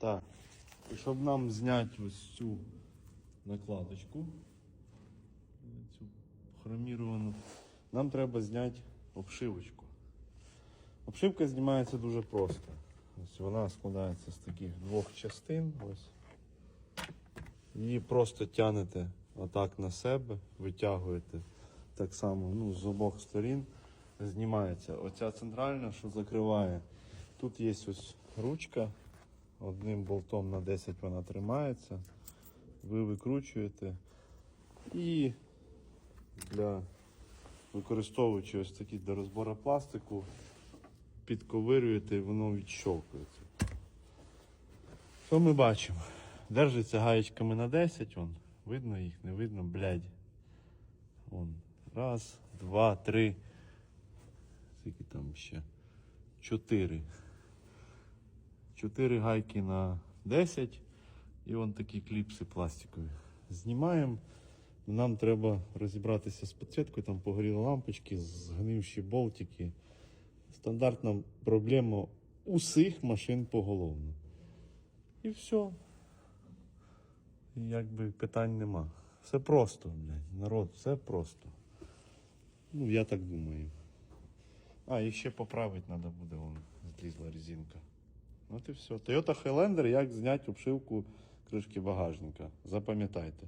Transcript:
Так. І щоб нам зняти ось цю накладочку, цю хроміровану, нам треба зняти обшивочку. Обшивка знімається дуже просто. Ось вона складається з таких двох частин. Ось. Її просто тянете отак на себе, витягуєте так само ну, з обох сторін. Знімається. Оця центральна, що закриває. Тут є ось ручка. Одним болтом на 10 вона тримається. Ви викручуєте і для використовуючи ось такі для розбору пластику, підковирюєте і воно відщовкується. Що ми бачимо? Держиться гаєчками на 10, вон. видно їх, не видно, блядь. Вон. Раз, два, три. Скільки там ще? Чотири. Чотири гайки на 10 і вон такі кліпси пластикові. Знімаємо. Нам треба розібратися з підсвіткою, там погоріли лампочки, згнивші болтики. Стандартна проблема усіх машин поголовно. І все. Якби питань нема. Все просто, блядь. Народ, все просто. Ну, я так думаю. А, і ще поправити треба буде, вон, злізла резинка. От і все. Toyota Highlander, як зняти обшивку кришки багажника. Запам'ятайте.